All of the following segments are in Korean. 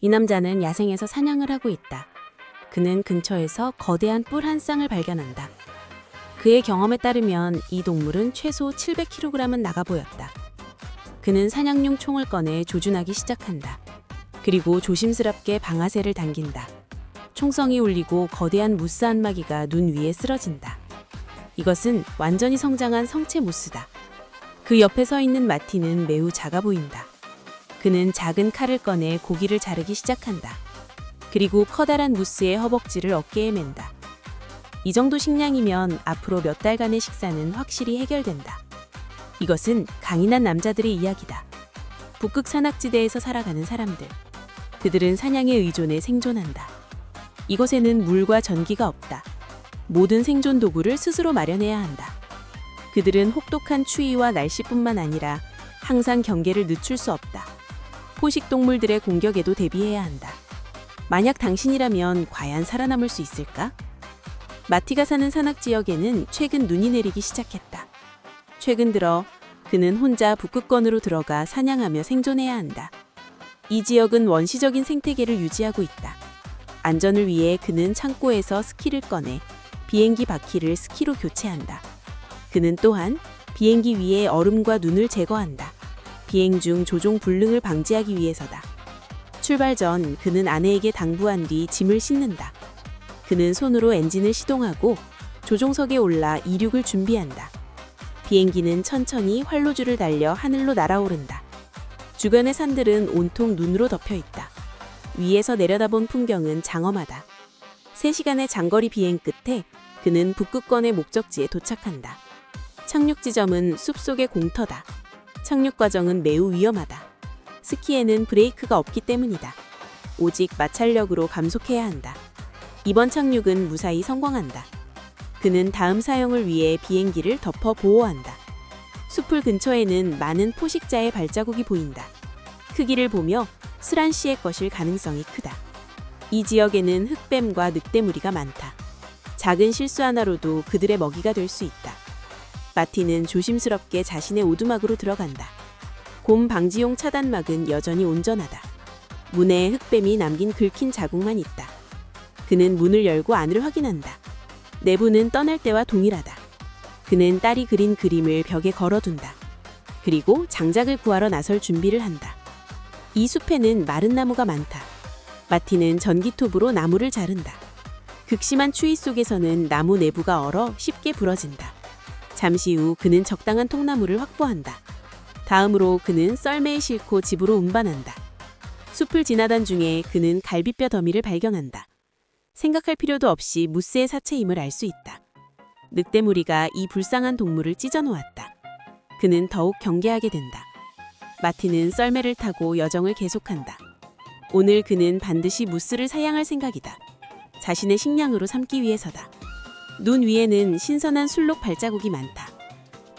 이 남자는 야생에서 사냥을 하고 있다. 그는 근처에서 거대한 뿔 한 쌍을 발견한다. 그의 경험에 따르면 이 동물은 최소 700kg은 나가 보였다. 그는 사냥용 총을 꺼내 조준하기 시작한다. 그리고 조심스럽게 방아쇠를 당긴다. 총성이 울리고 거대한 무스 한 마리가 눈 위에 쓰러진다. 이것은 완전히 성장한 성체 무스다. 그 옆에 서 있는 마티는 매우 작아 보인다. 그는 작은 칼을 꺼내 고기를 자르기 시작한다. 그리고 커다란 무스의 허벅지를 어깨에 맨다. 이 정도 식량이면 앞으로 몇 달간의 식사는 확실히 해결된다. 이것은 강인한 남자들의 이야기다. 북극 산악지대에서 살아가는 사람들. 그들은 사냥에 의존해 생존한다. 이곳에는 물과 전기가 없다. 모든 생존 도구를 스스로 마련해야 한다. 그들은 혹독한 추위와 날씨뿐만 아니라 항상 경계를 늦출 수 없다. 포식 동물들의 공격에도 대비해야 한다. 만약 당신이라면 과연 살아남을 수 있을까? 마티가 사는 산악 지역에는 최근 눈이 내리기 시작했다. 최근 들어 그는 혼자 북극권으로 들어가 사냥하며 생존해야 한다. 이 지역은 원시적인 생태계를 유지하고 있다. 안전을 위해 그는 창고에서 스키를 꺼내 비행기 바퀴를 스키로 교체한다. 그는 또한 비행기 위에 얼음과 눈을 제거한다. 비행 중 조종 불능을 방지하기 위해서다. 출발 전 그는 아내에게 당부한 뒤 짐을 싣는다. 그는 손으로 엔진을 시동하고 조종석에 올라 이륙을 준비한다. 비행기는 천천히 활로줄을 달려 하늘로 날아오른다. 주변의 산들은 온통 눈으로 덮여 있다. 위에서 내려다본 풍경은 장엄하다. 3시간의 장거리 비행 끝에 그는 북극권의 목적지에 도착한다. 착륙 지점은 숲속의 공터다. 착륙 과정은 매우 위험하다. 스키에는 브레이크가 없기 때문이다. 오직 마찰력으로 감속해야 한다. 이번 착륙은 무사히 성공한다. 그는 다음 사용을 위해 비행기를 덮어 보호한다. 숲풀 근처에는 많은 포식자의 발자국이 보인다. 크기를 보며 스란 씨의 것일 가능성이 크다. 이 지역에는 흑뱀과 늑대무리가 많다. 작은 실수 하나로도 그들의 먹이가 될 수 있다. 마티는 조심스럽게 자신의 오두막으로 들어간다. 곰 방지용 차단막은 여전히 온전하다. 문에 흑뱀이 남긴 긁힌 자국만 있다. 그는 문을 열고 안을 확인한다. 내부는 떠날 때와 동일하다. 그는 딸이 그린 그림을 벽에 걸어둔다. 그리고 장작을 구하러 나설 준비를 한다. 이 숲에는 마른 나무가 많다. 마티는 전기톱으로 나무를 자른다. 극심한 추위 속에서는 나무 내부가 얼어 쉽게 부러진다. 잠시 후 그는 적당한 통나무를 확보한다. 다음으로 그는 썰매에 싣고 집으로 운반한다. 숲을 지나던 중에 그는 갈비뼈 더미를 발견한다. 생각할 필요도 없이 무스의 사체임을 알 수 있다. 늑대 무리가 이 불쌍한 동물을 찢어 놓았다. 그는 더욱 경계하게 된다. 마티는 썰매를 타고 여정을 계속한다. 오늘 그는 반드시 무스를 사양할 생각이다. 자신의 식량으로 삼기 위해서다. 눈 위에는 신선한 술록 발자국이 많다.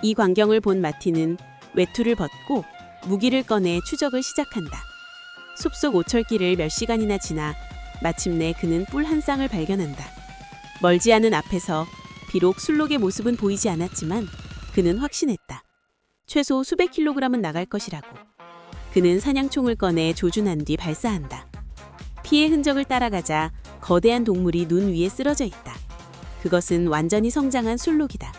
이 광경을 본 마티는 외투를 벗고 무기를 꺼내 추적을 시작한다. 숲속 오철길을 몇 시간이나 지나 마침내 그는 뿔 한 쌍을 발견한다. 멀지 않은 앞에서 비록 술록의 모습은 보이지 않았지만 그는 확신했다. 최소 수백 킬로그램은 나갈 것이라고. 그는 사냥총을 꺼내 조준한 뒤 발사한다. 피의 흔적을 따라가자 거대한 동물이 눈 위에 쓰러져 있다. 그것은 완전히 성장한 술록이다.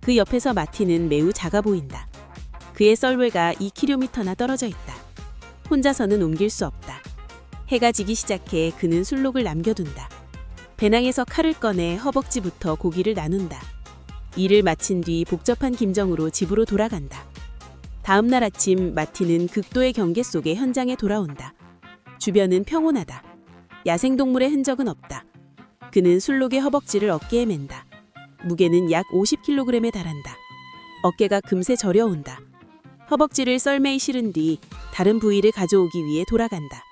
그 옆에서 마티는 매우 작아 보인다. 그의 썰외가 2km나 떨어져 있다. 혼자서는 옮길 수 없다. 해가 지기 시작해 그는 술록을 남겨둔다. 배낭에서 칼을 꺼내 허벅지부터 고기를 나눈다. 일을 마친 뒤 복잡한 김정으로 집으로 돌아간다. 다음 날 아침 마티는 극도의 경계 속에 현장에 돌아온다. 주변은 평온하다. 야생동물의 흔적은 없다. 그는 술록의 허벅지를 어깨에 맨다. 무게는 약 50kg에 달한다. 어깨가 금세 저려온다. 허벅지를 썰매에 실은 뒤 다른 부위를 가져오기 위해 돌아간다.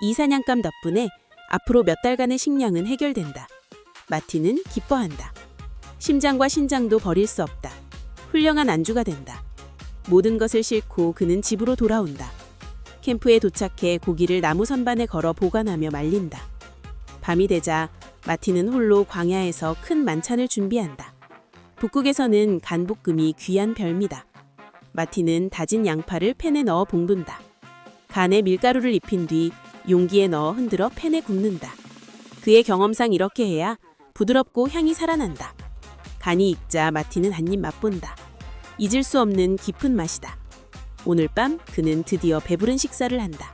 이 사냥감 덕분에 앞으로 몇 달간의 식량은 해결된다. 마티는 기뻐한다. 심장과 신장도 버릴 수 없다. 훌륭한 안주가 된다. 모든 것을 싣고 그는 집으로 돌아온다. 캠프에 도착해 고기를 나무 선반에 걸어 보관하며 말린다. 밤이 되자 마티는 홀로 광야에서 큰 만찬을 준비한다. 북극에서는 간볶음이 귀한 별미다. 마티는 다진 양파를 팬에 넣어 볶는다. 간에 밀가루를 입힌 뒤 용기에 넣어 흔들어 팬에 굽는다. 그의 경험상 이렇게 해야 부드럽고 향이 살아난다. 간이 익자 마티는 한 입 맛본다. 잊을 수 없는 깊은 맛이다. 오늘 밤 그는 드디어 배부른 식사를 한다.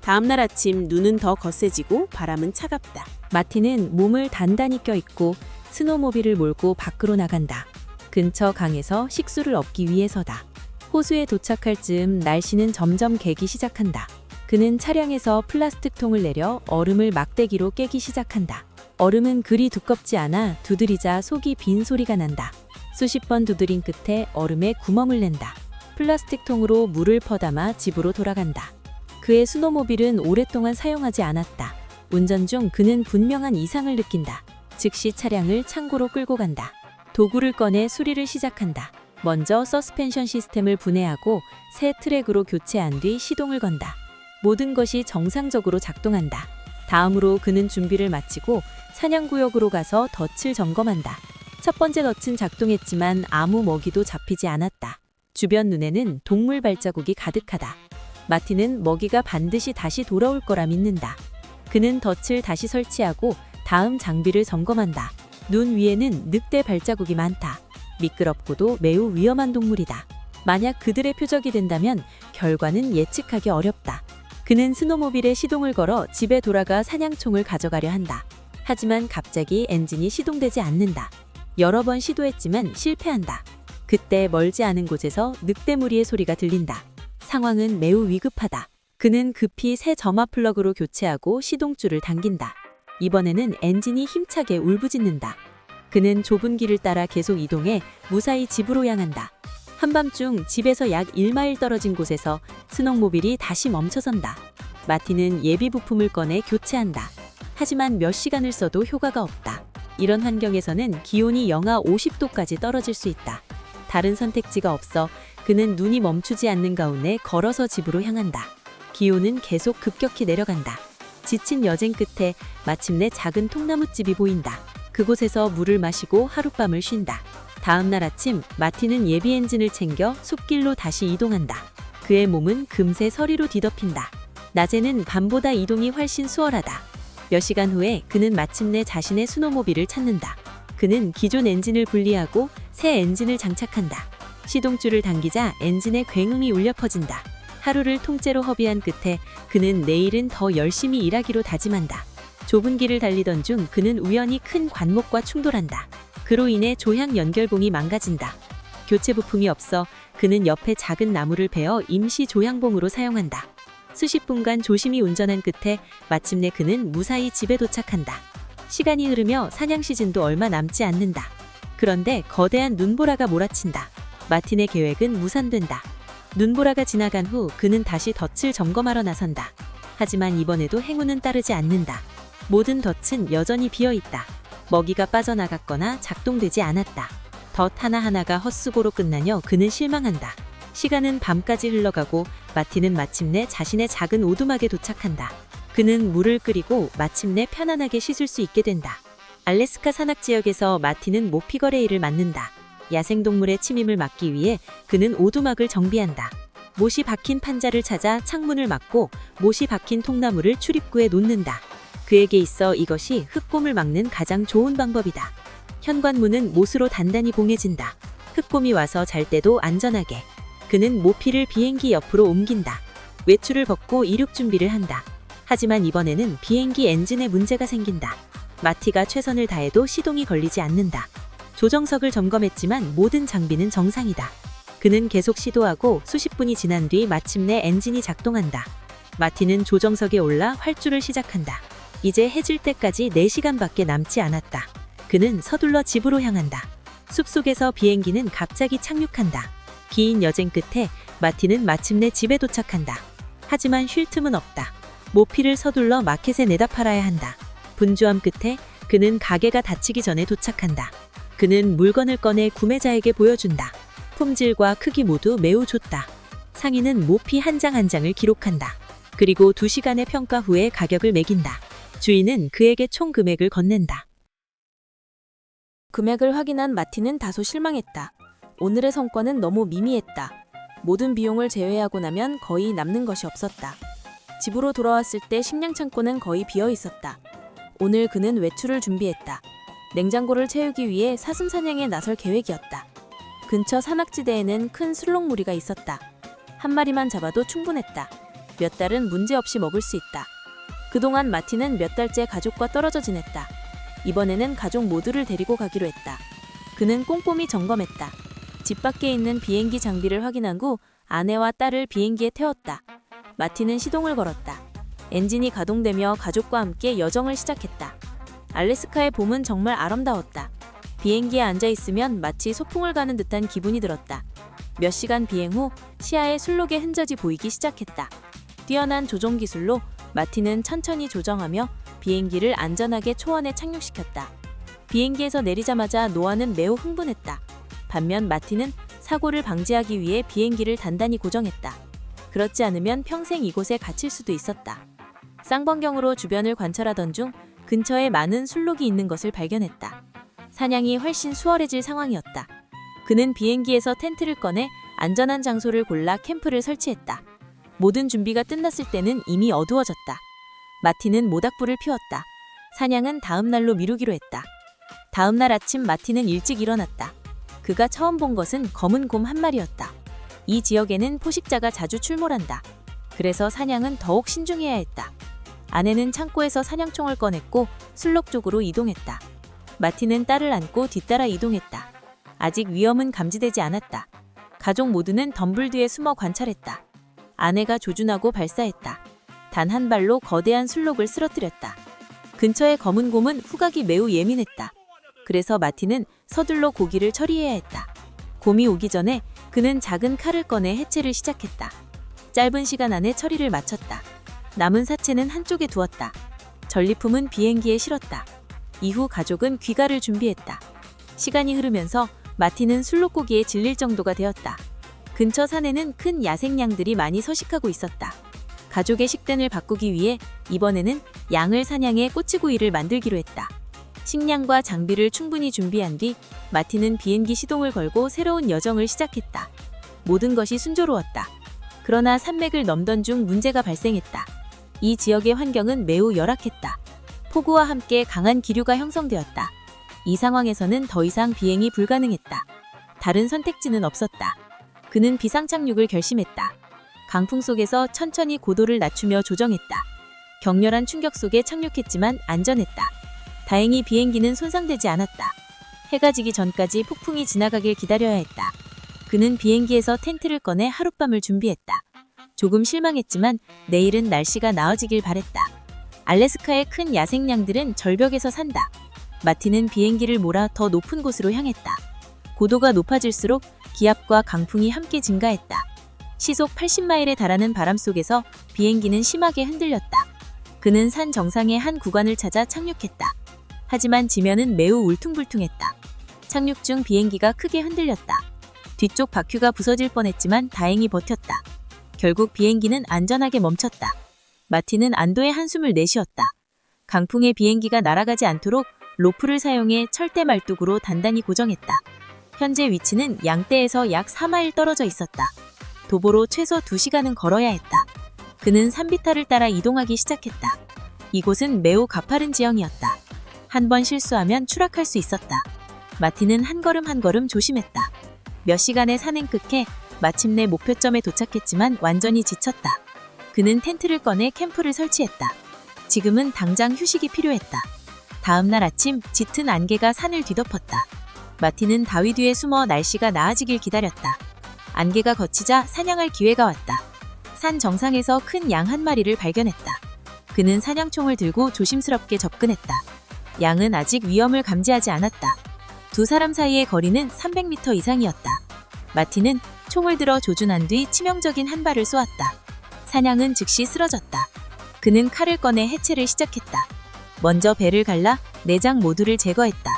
다음 날 아침 눈은 더 거세지고 바람은 차갑다. 마티는 몸을 단단히 껴입고 스노모빌을 몰고 밖으로 나간다. 근처 강에서 식수를 얻기 위해서다. 호수에 도착할 즈음 날씨는 점점 개기 시작한다. 그는 차량에서 플라스틱 통을 내려 얼음을 막대기로 깨기 시작한다. 얼음은 그리 두껍지 않아 두드리자 속이 빈 소리가 난다. 수십 번 두드린 끝에 얼음에 구멍을 낸다. 플라스틱 통으로 물을 퍼담아 집으로 돌아간다. 그의 스노모빌은 오랫동안 사용하지 않았다. 운전 중 그는 분명한 이상을 느낀다. 즉시 차량을 창고로 끌고 간다. 도구를 꺼내 수리를 시작한다. 먼저 서스펜션 시스템을 분해하고 새 트랙으로 교체한 뒤 시동을 건다. 모든 것이 정상적으로 작동한다. 다음으로 그는 준비를 마치고 사냥구역으로 가서 덫을 점검한다. 첫 번째 덫은 작동했지만 아무 먹이도 잡히지 않았다. 주변 눈에는 동물 발자국이 가득하다. 마티는 먹이가 반드시 다시 돌아올 거라 믿는다. 그는 덫을 다시 설치하고 다음 장비를 점검한다. 눈 위에는 늑대 발자국이 많다. 미끄럽고도 매우 위험한 동물이다. 만약 그들의 표적이 된다면 결과는 예측하기 어렵다. 그는 스노모빌에 시동을 걸어 집에 돌아가 사냥총을 가져가려 한다. 하지만 갑자기 엔진이 시동되지 않는다. 여러 번 시도했지만 실패한다. 그때 멀지 않은 곳에서 늑대 무리의 소리가 들린다. 상황은 매우 위급하다. 그는 급히 새 점화 플러그로 교체하고 시동줄을 당긴다. 이번에는 엔진이 힘차게 울부짖는다. 그는 좁은 길을 따라 계속 이동해 무사히 집으로 향한다. 한밤중 집에서 약 1마일 떨어진 곳에서 스낵모빌이 다시 멈춰선다. 마티는 예비 부품을 꺼내 교체한다. 하지만 몇 시간을 써도 효과가 없다. 이런 환경에서는 기온이 영하 50도까지 떨어질 수 있다. 다른 선택지가 없어 그는 눈이 멈추지 않는 가운데 걸어서 집으로 향한다. 기온은 계속 급격히 내려간다. 지친 여정 끝에 마침내 작은 통나무집이 보인다. 그곳에서 물을 마시고 하룻밤을 쉰다. 다음 날 아침 마티는 예비 엔진을 챙겨 숲길로 다시 이동한다. 그의 몸은 금세 서리로 뒤덮인다. 낮에는 밤보다 이동이 훨씬 수월하다. 몇 시간 후에 그는 마침내 자신의 스노모빌을 찾는다. 그는 기존 엔진을 분리하고 새 엔진을 장착한다. 시동줄을 당기자 엔진에 굉음이 울려 퍼진다. 하루를 통째로 허비한 끝에 그는 내일은 더 열심히 일하기로 다짐한다. 좁은 길을 달리던 중 그는 우연히 큰 관목과 충돌한다. 그로 인해 조향 연결봉이 망가진다. 교체 부품이 없어 그는 옆에 작은 나무를 베어 임시 조향봉으로 사용한다. 수십 분간 조심히 운전한 끝에 마침내 그는 무사히 집에 도착한다. 시간이 흐르며 사냥 시즌도 얼마 남지 않는다. 그런데 거대한 눈보라가 몰아친다. 마틴의 계획은 무산된다. 눈보라가 지나간 후 그는 다시 덫을 점검하러 나선다. 하지만 이번에도 행운은 따르지 않는다. 모든 덫은 여전히 비어 있다. 먹이가 빠져나갔거나 작동되지 않았다. 덫 하나하나가 헛수고로 끝나며 그는 실망한다. 시간은 밤까지 흘러가고 마티는 마침내 자신의 작은 오두막에 도착한다. 그는 물을 끓이고 마침내 편안하게 씻을 수 있게 된다. 알래스카 산악 지역에서 마티는 모피거레이를 맞는다. 야생동물의 침입을 막기 위해 그는 오두막을 정비한다. 못이 박힌 판자를 찾아 창문을 막고 못이 박힌 통나무를 출입구에 놓는다. 그에게 있어 이것이 흑곰을 막는 가장 좋은 방법이다. 현관문은 못으로 단단히 봉해진다. 흑곰이 와서 잘 때도 안전하게. 그는 모피를 비행기 옆으로 옮긴다. 외출을 벗고 이륙 준비를 한다. 하지만 이번에는 비행기 엔진에 문제가 생긴다. 마티가 최선을 다해도 시동이 걸리지 않는다. 조정석을 점검했지만 모든 장비는 정상이다. 그는 계속 시도하고 수십 분이 지난 뒤 마침내 엔진이 작동한다. 마티는 조정석에 올라 활주를 시작한다. 이제 해질 때까지 4시간밖에 남지 않았다. 그는 서둘러 집으로 향한다. 숲속에서 비행기는 갑자기 착륙한다. 긴 여정 끝에 마티는 마침내 집에 도착한다. 하지만 쉴 틈은 없다. 모피를 서둘러 마켓에 내다 팔아야 한다. 분주함 끝에 그는 가게가 닫히기 전에 도착한다. 그는 물건을 꺼내 구매자에게 보여준다. 품질과 크기 모두 매우 좋다. 상인은 모피 한 장 한 장을 기록한다. 그리고 2시간의 평가 후에 가격을 매긴다. 주인은 그에게 총 금액을 건넨다. 금액을 확인한 마티는 다소 실망했다. 오늘의 성과는 너무 미미했다. 모든 비용을 제외하고 나면 거의 남는 것이 없었다. 집으로 돌아왔을 때 식량 창고는 거의 비어 있었다. 오늘 그는 외출을 준비했다. 냉장고를 채우기 위해 사슴 사냥에 나설 계획이었다. 근처 산악지대에는 큰 술록무리가 있었다. 한 마리만 잡아도 충분했다. 몇 달은 문제없이 먹을 수 있다. 그동안 마티는 몇 달째 가족과 떨어져 지냈다. 이번에는 가족 모두를 데리고 가기로 했다. 그는 꼼꼼히 점검했다. 집 밖에 있는 비행기 장비를 확인한 후 아내와 딸을 비행기에 태웠다. 마티는 시동을 걸었다. 엔진이 가동되며 가족과 함께 여정을 시작했다. 알래스카의 봄은 정말 아름다웠다. 비행기에 앉아 있으면 마치 소풍을 가는 듯한 기분이 들었다. 몇 시간 비행 후 시야에 술록의 흔적이 보이기 시작했다. 뛰어난 조종 기술로 마티는 천천히 조정하며 비행기를 안전하게 초원에 착륙시켰다. 비행기에서 내리자마자 노아는 매우 흥분했다. 반면 마티는 사고를 방지하기 위해 비행기를 단단히 고정했다. 그렇지 않으면 평생 이곳에 갇힐 수도 있었다. 쌍번경으로 주변을 관찰하던 중 근처에 많은 술록이 있는 것을 발견했다. 사냥이 훨씬 수월해질 상황이었다. 그는 비행기에서 텐트를 꺼내 안전한 장소를 골라 캠프를 설치했다. 모든 준비가 끝났을 때는 이미 어두워졌다. 마티는 모닥불을 피웠다. 사냥은 다음 날로 미루기로 했다. 다음 날 아침 마티는 일찍 일어났다. 그가 처음 본 것은 검은 곰 한 마리였다. 이 지역에는 포식자가 자주 출몰한다. 그래서 사냥은 더욱 신중해야 했다. 아내는 창고에서 사냥총을 꺼냈고 술록 쪽으로 이동했다. 마티는 딸을 안고 뒤따라 이동했다. 아직 위험은 감지되지 않았다. 가족 모두는 덤불 뒤에 숨어 관찰했다. 아내가 조준하고 발사했다. 단 한 발로 거대한 술록을 쓰러뜨렸다. 근처의 검은 곰은 후각이 매우 예민했다. 그래서 마티는 서둘러 고기를 처리해야 했다. 곰이 오기 전에 그는 작은 칼을 꺼내 해체를 시작했다. 짧은 시간 안에 처리를 마쳤다. 남은 사체는 한쪽에 두었다. 전리품은 비행기에 실었다. 이후 가족은 귀가를 준비했다. 시간이 흐르면서 마티는 술록고기에 질릴 정도가 되었다. 근처 산에는 큰 야생양들이 많이 서식하고 있었다. 가족의 식단을 바꾸기 위해 이번에는 양을 사냥해 꼬치구이를 만들기로 했다. 식량과 장비를 충분히 준비한 뒤 마티는 비행기 시동을 걸고 새로운 여정을 시작했다. 모든 것이 순조로웠다. 그러나 산맥을 넘던 중 문제가 발생했다. 이 지역의 환경은 매우 열악했다. 폭우와 함께 강한 기류가 형성되었다. 이 상황에서는 더 이상 비행이 불가능했다. 다른 선택지는 없었다. 그는 비상착륙을 결심했다. 강풍 속에서 천천히 고도를 낮추며 조정했다. 격렬한 충격 속에 착륙했지만 안전했다. 다행히 비행기는 손상되지 않았다. 해가 지기 전까지 폭풍이 지나가길 기다려야 했다. 그는 비행기에서 텐트를 꺼내 하룻밤을 준비했다. 조금 실망했지만 내일은 날씨가 나아지길 바랬다. 알래스카의 큰 야생양들은 절벽에서 산다. 마티는 비행기를 몰아 더 높은 곳으로 향했다. 고도가 높아질수록 기압과 강풍이 함께 증가했다. 시속 80마일에 달하는 바람 속에서 비행기는 심하게 흔들렸다. 그는 산 정상의 한 구간을 찾아 착륙했다. 하지만 지면은 매우 울퉁불퉁했다. 착륙 중 비행기가 크게 흔들렸다. 뒤쪽 바퀴가 부서질 뻔했지만 다행히 버텼다. 결국 비행기는 안전하게 멈췄다. 마티는 안도의 한숨을 내쉬었다. 강풍에 비행기가 날아가지 않도록 로프를 사용해 철대 말뚝으로 단단히 고정했다. 현재 위치는 양떼에서 약 4마일 떨어져 있었다. 도보로 최소 2시간은 걸어야 했다. 그는 산비탈을 따라 이동하기 시작했다. 이곳은 매우 가파른 지형이었다. 한 번 실수하면 추락할 수 있었다. 마티는 한 걸음 한 걸음 조심했다. 몇 시간의 산행 끝에 마침내 목표점에 도착했지만 완전히 지쳤다. 그는 텐트를 꺼내 캠프를 설치했다. 지금은 당장 휴식이 필요했다. 다음 날 아침 짙은 안개가 산을 뒤덮었다. 마티는 다위 뒤에 숨어 날씨가 나아지길 기다렸다. 안개가 걷히자 사냥할 기회가 왔다. 산 정상에서 큰 양 한 마리를 발견했다. 그는 사냥총을 들고 조심스럽게 접근했다. 양은 아직 위험을 감지하지 않았다. 두 사람 사이의 거리는 300m 이상이었다. 마티는 총을 들어 조준한 뒤 치명적인 한 발을 쏘았다. 사냥은 즉시 쓰러졌다. 그는 칼을 꺼내 해체를 시작했다. 먼저 배를 갈라 내장 모두를 제거했다.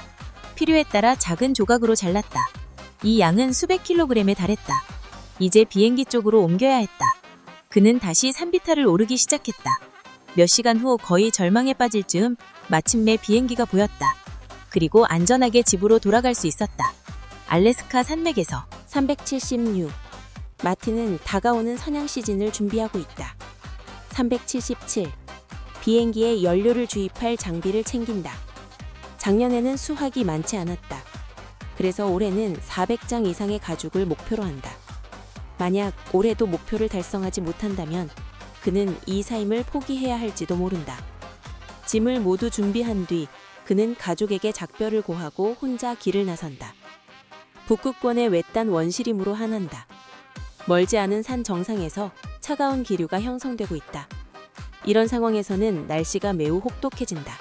필요에 따라 작은 조각으로 잘랐다. 이 양은 수백 킬로그램에 달했다. 이제 비행기 쪽으로 옮겨야 했다. 그는 다시 산비탈을 오르기 시작했다. 몇 시간 후 거의 절망에 빠질 즈음 마침내 비행기가 보였다. 그리고 안전하게 집으로 돌아갈 수 있었다. 알래스카 산맥에서 376. 마티는 다가오는 사냥 시즌을 준비하고 있다. 377. 비행기에 연료를 주입할 장비를 챙긴다. 작년에는 수확이 많지 않았다. 그래서 올해는 400장 이상의 가죽을 목표로 한다. 만약 올해도 목표를 달성하지 못한다면 그는 이 삶을 포기해야 할지도 모른다. 짐을 모두 준비한 뒤 그는 가족에게 작별을 고하고 혼자 길을 나선다. 북극권의 외딴 원시림으로 향한다. 멀지 않은 산 정상에서 차가운 기류가 형성되고 있다. 이런 상황에서는 날씨가 매우 혹독해진다.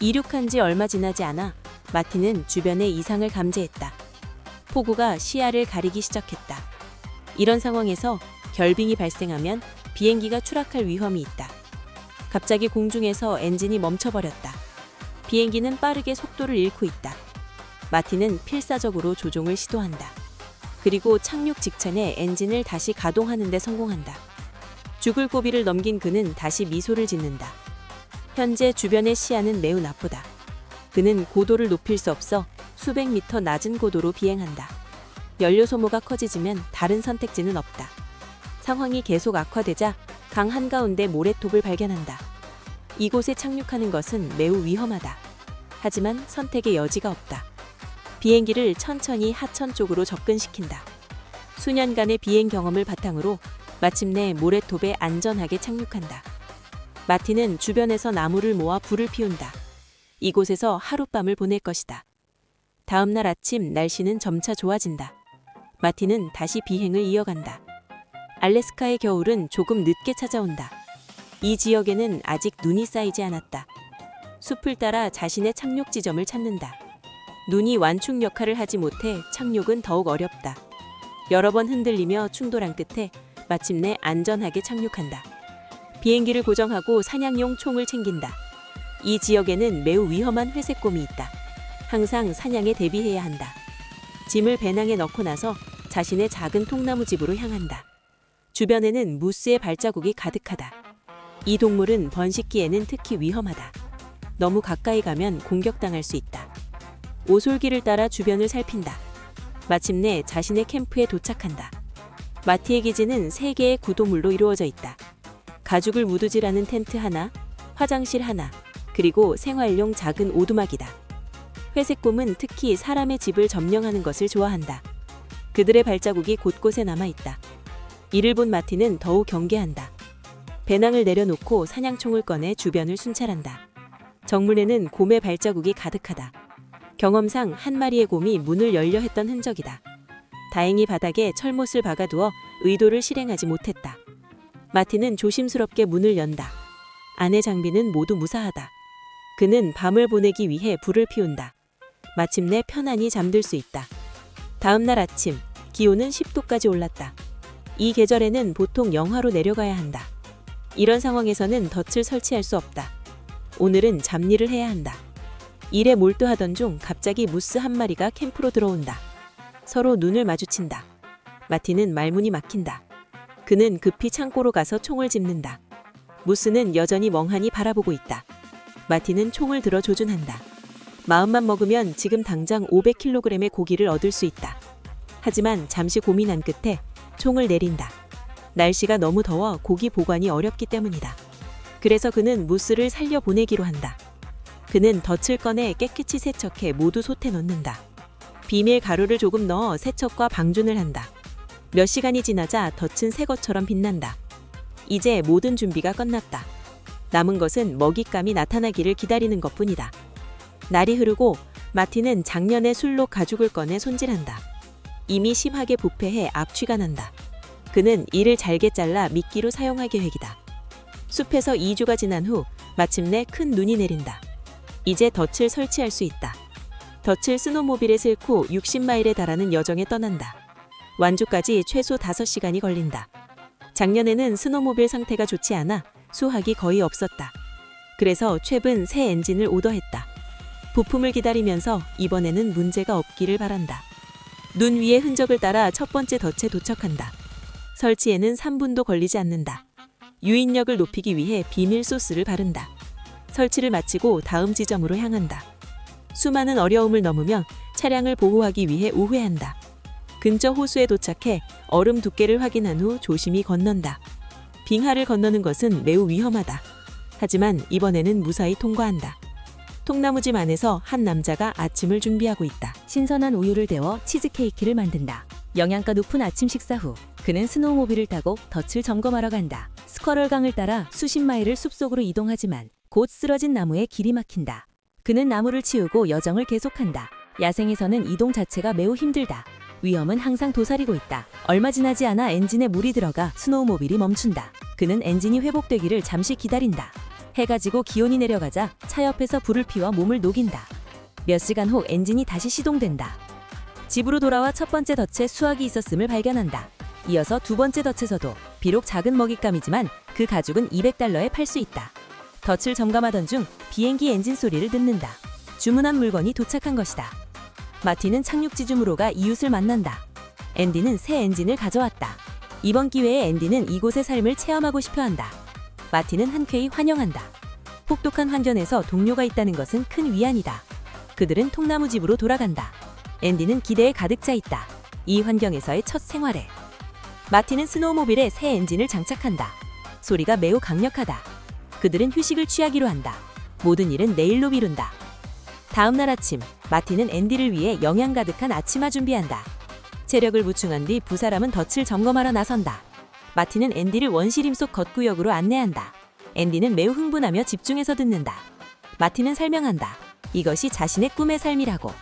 이륙한 지 얼마 지나지 않아 마틴은 주변의 이상을 감지했다. 폭우가 시야를 가리기 시작했다. 이런 상황에서 결빙이 발생하면 비행기가 추락할 위험이 있다. 갑자기 공중에서 엔진이 멈춰버렸다. 비행기는 빠르게 속도를 잃고 있다. 마틴은 필사적으로 조종을 시도한다. 그리고 착륙 직전에 엔진을 다시 가동하는 데 성공한다. 죽을 고비를 넘긴 그는 다시 미소를 짓는다. 현재 주변의 시야는 매우 나쁘다. 그는 고도를 높일 수 없어 수백 미터 낮은 고도로 비행한다. 연료 소모가 커지지면 다른 선택지는 없다. 상황이 계속 악화되자 강 한가운데 모래톱을 발견한다. 이곳에 착륙하는 것은 매우 위험하다. 하지만 선택의 여지가 없다. 비행기를 천천히 하천 쪽으로 접근시킨다. 수년간의 비행 경험을 바탕으로 마침내 모래톱에 안전하게 착륙한다. 마틴은 주변에서 나무를 모아 불을 피운다. 이곳에서 하룻밤을 보낼 것이다. 다음 날 아침 날씨는 점차 좋아진다. 마틴은 다시 비행을 이어간다. 알래스카의 겨울은 조금 늦게 찾아온다. 이 지역에는 아직 눈이 쌓이지 않았다. 숲을 따라 자신의 착륙 지점을 찾는다. 눈이 완충 역할을 하지 못해 착륙은 더욱 어렵다. 여러 번 흔들리며 충돌한 끝에 마침내 안전하게 착륙한다. 비행기를 고정하고 사냥용 총을 챙긴다. 이 지역에는 매우 위험한 회색곰이 있다. 항상 사냥에 대비해야 한다. 짐을 배낭에 넣고 나서 자신의 작은 통나무 집으로 향한다. 주변에는 무스의 발자국이 가득하다. 이 동물은 번식기에는 특히 위험하다. 너무 가까이 가면 공격당할 수 있다. 오솔길을 따라 주변을 살핀다. 마침내 자신의 캠프에 도착한다. 마티의 기지는 세 개의 구조물로 이루어져 있다. 가죽을 무두질하는 텐트 하나, 화장실 하나, 그리고 생활용 작은 오두막이다. 회색곰은 특히 사람의 집을 점령하는 것을 좋아한다. 그들의 발자국이 곳곳에 남아 있다. 이를 본 마티는 더욱 경계한다. 배낭을 내려놓고 사냥총을 꺼내 주변을 순찰한다. 정문에는 곰의 발자국이 가득하다. 경험상 한 마리의 곰이 문을 열려 했던 흔적이다. 다행히 바닥에 철못을 박아두어 의도를 실행하지 못했다. 마티는 조심스럽게 문을 연다. 안의 장비는 모두 무사하다. 그는 밤을 보내기 위해 불을 피운다. 마침내 편안히 잠들 수 있다. 다음 날 아침, 기온은 10도까지 올랐다. 이 계절에는 보통 영하로 내려가야 한다. 이런 상황에서는 덫을 설치할 수 없다. 오늘은 잡일을 해야 한다. 일에 몰두하던 중 갑자기 무스 한 마리가 캠프로 들어온다. 서로 눈을 마주친다. 마티는 말문이 막힌다. 그는 급히 창고로 가서 총을 짚는다. 무스는 여전히 멍하니 바라보고 있다. 마티는 총을 들어 조준한다. 마음만 먹으면 지금 당장 500kg의 고기를 얻을 수 있다. 하지만 잠시 고민한 끝에 총을 내린다. 날씨가 너무 더워 고기 보관이 어렵기 때문이다. 그래서 그는 무스를 살려 보내기로 한다. 그는 덫을 꺼내 깨끗이 세척해 모두 솥에 넣는다. 비밀 가루를 조금 넣어 세척과 방준을 한다. 몇 시간이 지나자 덫은 새 것처럼 빛난다. 이제 모든 준비가 끝났다. 남은 것은 먹잇감이 나타나기를 기다리는 것뿐이다. 날이 흐르고 마티는 작년의 술로 가죽을 꺼내 손질한다. 이미 심하게 부패해 압취가 난다. 그는 이를 잘게 잘라 미끼로 사용할 계획이다. 숲에서 2주가 지난 후 마침내 큰 눈이 내린다. 이제 덫을 설치할 수 있다. 덫을 스노모빌에 싣고 60마일에 달하는 여정에 떠난다. 완주까지 최소 5시간이 걸린다. 작년에는 스노모빌 상태가 좋지 않아 수확이 거의 없었다. 그래서 최근 새 엔진을 오더했다. 부품을 기다리면서 이번에는 문제가 없기를 바란다. 눈 위의 흔적을 따라 첫 번째 덫에 도착한다. 설치에는 3분도 걸리지 않는다. 유인력을 높이기 위해 비밀 소스를 바른다. 설치를 마치고 다음 지점으로 향한다. 수많은 어려움을 넘으며 차량을 보호하기 위해 우회한다. 근처 호수에 도착해 얼음 두께를 확인한 후 조심히 건넌다. 빙하를 건너는 것은 매우 위험하다. 하지만 이번에는 무사히 통과한다. 통나무집 안에서 한 남자가 아침을 준비하고 있다. 신선한 우유를 데워 치즈케이크를 만든다. 영양가 높은 아침 식사 후 그는 스노우모빌을 타고 덫을 점검하러 간다. 스쿼럴강을 따라 수십 마일을 숲속으로 이동하지만 곧 쓰러진 나무에 길이 막힌다. 그는 나무를 치우고 여정을 계속한다. 야생에서는 이동 자체가 매우 힘들다. 위험은 항상 도사리고 있다. 얼마 지나지 않아 엔진에 물이 들어가 스노우모빌이 멈춘다. 그는 엔진이 회복되기를 잠시 기다린다. 해가 지고 기온이 내려가자 차 옆에서 불을 피워 몸을 녹인다. 몇 시간 후 엔진이 다시 시동된다. 집으로 돌아와 첫 번째 덫에 수확이 있었음을 발견한다. 이어서 두 번째 덫에서도 비록 작은 먹잇감이지만 그 가죽은 200달러에 팔 수 있다. 덫을 점검하던 중 비행기 엔진 소리를 듣는다. 주문한 물건이 도착한 것이다. 마티는 착륙지점으로 가 이웃을 만난다. 앤디는 새 엔진을 가져왔다. 이번 기회에 앤디는 이곳의 삶을 체험하고 싶어 한다. 마티는 한쾌히 환영한다. 혹독한 환경에서 동료가 있다는 것은 큰 위안이다. 그들은 통나무 집으로 돌아간다. 앤디는 기대에 가득 차 있다. 이 환경에서의 첫 생활에. 마티는 스노우모빌에 새 엔진을 장착한다. 소리가 매우 강력하다. 그들은 휴식을 취하기로 한다. 모든 일은 내일로 미룬다. 다음 날 아침, 마티는 앤디를 위해 영양 가득한 아침화 준비한다. 체력을 보충한 뒤 두 사람은 덫을 점검하러 나선다. 마티는 앤디를 원시림 속 겉구역으로 안내한다. 앤디는 매우 흥분하며 집중해서 듣는다. 마티는 설명한다. 이것이 자신의 꿈의 삶이라고.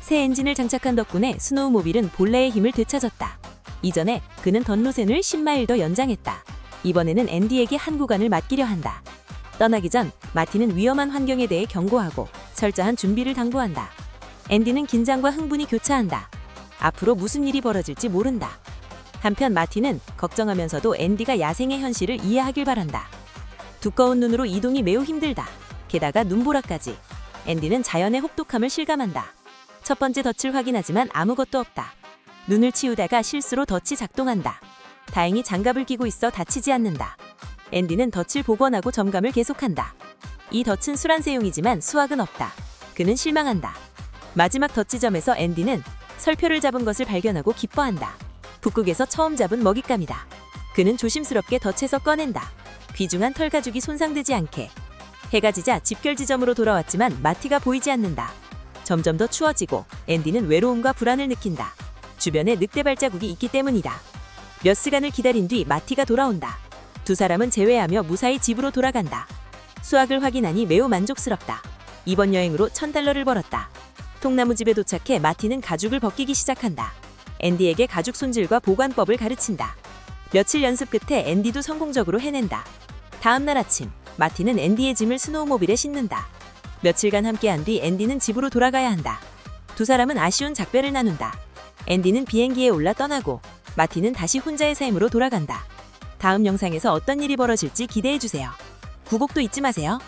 새 엔진을 장착한 덕분에 스노우모빌은 본래의 힘을 되찾았다. 이전에 그는 덧로센을 10마일 더 연장했다. 이번에는 앤디에게 한 구간을 맡기려 한다. 떠나기 전 마티는 위험한 환경에 대해 경고하고 철저한 준비를 당부한다. 앤디는 긴장과 흥분이 교차한다. 앞으로 무슨 일이 벌어질지 모른다. 한편 마티는 걱정하면서도 앤디가 야생의 현실을 이해하길 바란다. 두꺼운 눈으로 이동이 매우 힘들다. 게다가 눈보라까지. 앤디는 자연의 혹독함을 실감한다. 첫 번째 덫을 확인하지만 아무것도 없다. 눈을 치우다가 실수로 덫이 작동한다. 다행히 장갑을 끼고 있어 다치지 않는다. 앤디는 덫을 복원하고 점검을 계속한다. 이 덫은 수란세용이지만 수확은 없다. 그는 실망한다. 마지막 덫 지점에서 앤디는 설표를 잡은 것을 발견하고 기뻐한다. 북극에서 처음 잡은 먹잇감이다. 그는 조심스럽게 덫에서 꺼낸다. 귀중한 털가죽이 손상되지 않게. 해가 지자 집결 지점으로 돌아왔지만 마티가 보이지 않는다. 점점 더 추워지고 앤디는 외로움과 불안을 느낀다. 주변에 늑대 발자국이 있기 때문이다. 몇 시간을 기다린 뒤 마티가 돌아온다. 두 사람은 재회하며 무사히 집으로 돌아간다. 수학을 확인하니 매우 만족스럽다. 이번 여행으로 천 달러를 벌었다. 통나무 집에 도착해 마티는 가죽을 벗기기 시작한다. 앤디에게 가죽 손질과 보관법을 가르친다. 며칠 연습 끝에 앤디도 성공적으로 해낸다. 다음 날 아침, 마티는 앤디의 짐을 스노우모빌에 싣는다. 며칠간 함께한 뒤 앤디는 집으로 돌아가야 한다. 두 사람은 아쉬운 작별을 나눈다. 앤디는 비행기에 올라 떠나고 마티는 다시 혼자의 삶으로 돌아간다. 다음 영상에서 어떤 일이 벌어질지 기대해 주세요. 구독도 잊지 마세요.